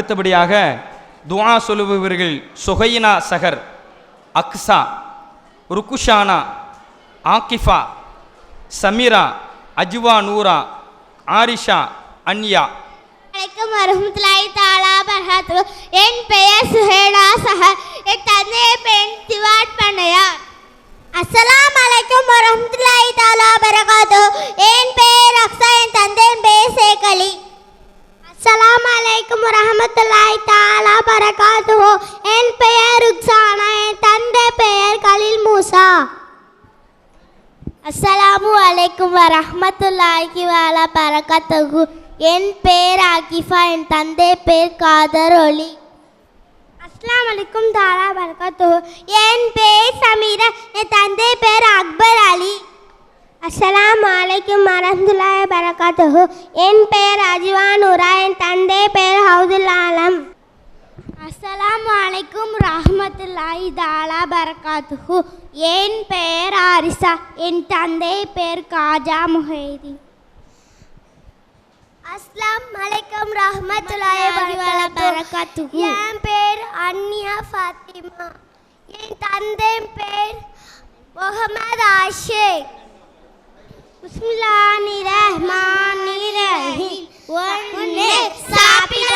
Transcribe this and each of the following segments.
அடுத்தபடியாக துவா சொல்லுபவர்கள் சுகைனா சஹர் அக்ஸா ருக்குஷானா ஆக்கிஃபா சமீரா அஜ்வா நூரா ஆரிஷா அன்யா. வணக்கம். வரமத்துலாய் தாலா பரகாத்து என் பெயர் சுஹேடா சஹர். என் தந்தையை பெண் திவாட் பண்ணையார் அஸ்லாம் வலைக்கம் வரமத்துலாய் தஆலா என் பெயர் ருக்ஸானா என் தந்தை பெயர் கலில் மூசா அஸ்ஸலாமு அலைக்கும் வரஹ்மத்துல்லாஹி வஅலா பரகாத்துஹு. என் பேர் ஆகிஃபா என் தந்தை பேர் காதர் ஒலி. அஸ்லாம் அலைக்கும் தாலா பரகாத்துஹு. என் பேர் சமீரா என் தந்தை பேர் அக்பர் அலி. அஸ்லாம் அலைக்கும் வரஹ்மத்துல்லாஹி பரகாத்துஹு என் பேர் அஜ்வான் உரா என் தந்தை பேர் ஹவுதுல் ஆலம். அஸ்ஸலாமு அலைக்கும் ரஹ்மத்துல்லாஹி தாலா பரகாத்துஹு. என் பெயர் ஆரிசா. என் தந்தை பேர் காஜா முஹைதீன். அஸ்லாம் அலைக்கும் ரஹ்மத்துல்லாஹி பரகாத்துஹு என் பேர் அன்னியா ஃபாத்திமா. என் தந்தை பேர் முகமது ஆஷிக். பிஸ்மில்லாஹி ரஹ்மானி ரஹீம் ஒன்று சாப்பிட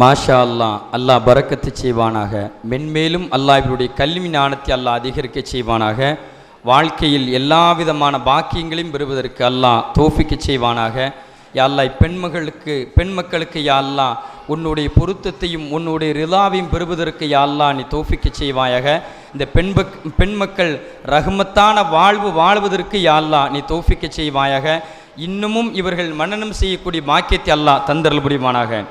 மாஷா அல்லா அல்லாஹ் பறக்கத்து செய்வானாக. மென்மேலும் அல்லாஹ் இவருடைய கல்வி ஞானத்தை அல்லாஹ் அதிகரிக்க செய்வானாக. வாழ்க்கையில் எல்லா விதமான பாக்கியங்களையும் பெறுவதற்கு அல்லாஹ் தோஃபிக்க செய்வானாக. யாழ்லா அல்லாஹ் பெண் மக்களுக்கு யா உன்னுடைய பொருத்தத்தையும் உன்னுடைய ரிலாவையும் பெறுவதற்கு யா அல்லாஹ் நீ தோஃபிக்க செய்வாயாக. இந்த பெண் பெண் மக்கள் ரஹ்மத்தான வாழ்வு வாழ்வதற்கு யாழ்லா நீ தோஃபிக்க செய்வாயாக. இன்னமும் இவர்கள் மன்னனம் செய்யக்கூடிய பாக்கியத்தை அல்லாஹ் தந்தரல் புரிவானாக.